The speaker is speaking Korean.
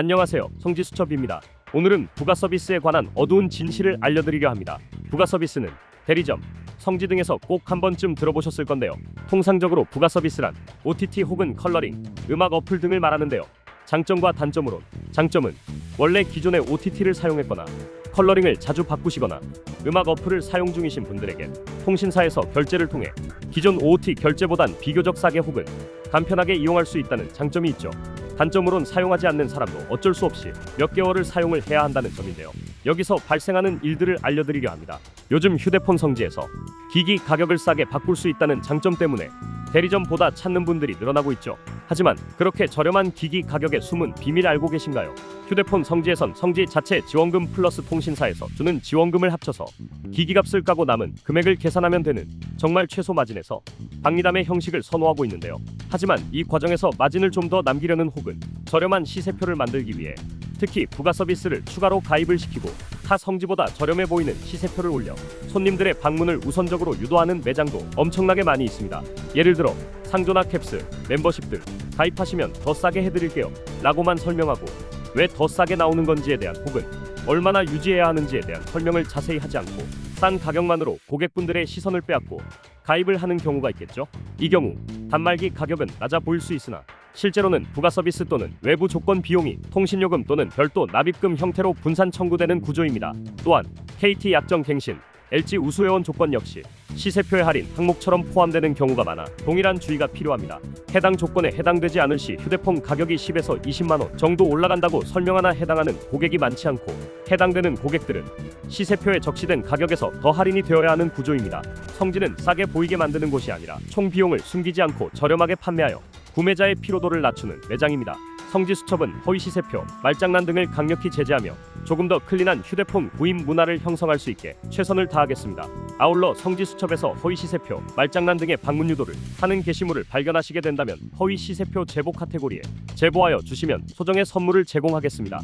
안녕하세요. 성지수첩입니다. 오늘은 부가 서비스에 관한 어두운 진실을 알려드리려 합니다. 부가 서비스는 대리점, 성지 등에서 꼭 한 번쯤 들어보셨을 건데요. 통상적으로 부가 서비스란 OTT 혹은 컬러링, 음악 어플 등을 말하는데요. 장점과 단점으론 장점은 원래 기존의 OTT를 사용했거나 컬러링을 자주 바꾸시거나 음악 어플을 사용 중이신 분들에게 통신사에서 결제를 통해 기존 OT 결제보단 비교적 싸게 혹은 간편하게 이용할 수 있다는 장점이 있죠. 단점으론 사용하지 않는 사람도 어쩔 수 없이 몇 개월을 사용을 해야 한다는 점인데요. 여기서 발생하는 일들을 알려드리려 합니다. 요즘 휴대폰 성지에서 기기 가격을 싸게 바꿀 수 있다는 장점 때문에 대리점보다 찾는 분들이 늘어나고 있죠. 하지만 그렇게 저렴한 기기 가격의 숨은 비밀 알고 계신가요? 휴대폰 성지에선 성지 자체 지원금 플러스 통신사에서 주는 지원금을 합쳐서 기기값을 까고 남은 금액을 계산하면 되는 정말 최소 마진에서 박리담의 형식을 선호하고 있는데요. 하지만 이 과정에서 마진을 좀 더 남기려는 혹은 저렴한 시세표를 만들기 위해 특히 부가 서비스를 추가로 가입을 시키고 타 성지보다 저렴해 보이는 시세표를 올려 손님들의 방문을 우선적으로 유도하는 매장도 엄청나게 많이 있습니다. 예를 들어 상조나 캡스, 멤버십들 가입하시면 더 싸게 해드릴게요 라고만 설명하고 왜 더 싸게 나오는 건지에 대한 혹은 얼마나 유지해야 하는지에 대한 설명을 자세히 하지 않고 싼 가격만으로 고객분들의 시선을 빼앗고 가입을 하는 경우가 있겠죠. 이 경우 단말기 가격은 낮아 보일 수 있으나 실제로는 부가 서비스 또는 외부 조건 비용이 통신요금 또는 별도 납입금 형태로 분산 청구되는 구조입니다. 또한 KT 약정 갱신, LG 우수회원 조건 역시 시세표의 할인 항목처럼 포함되는 경우가 많아 동일한 주의가 필요합니다. 해당 조건에 해당되지 않을 시 휴대폰 가격이 10에서 20만 원 정도 올라간다고 설명하나 해당하는 고객이 많지 않고 해당되는 고객들은 시세표에 적시된 가격에서 더 할인이 되어야 하는 구조입니다. 성지는 싸게 보이게 만드는 곳이 아니라 총 비용을 숨기지 않고 저렴하게 판매하여 구매자의 피로도를 낮추는 매장입니다. 성지 수첩은 허위 시세표, 말장난 등을 강력히 제재하며 조금 더 클린한 휴대폰 구입 문화를 형성할 수 있게 최선을 다하겠습니다. 아울러 성지 수첩에서 허위 시세표, 말장난 등의 방문 유도를 하는 게시물을 발견하시게 된다면 허위 시세표 제보 카테고리에 제보하여 주시면 소정의 선물을 제공하겠습니다.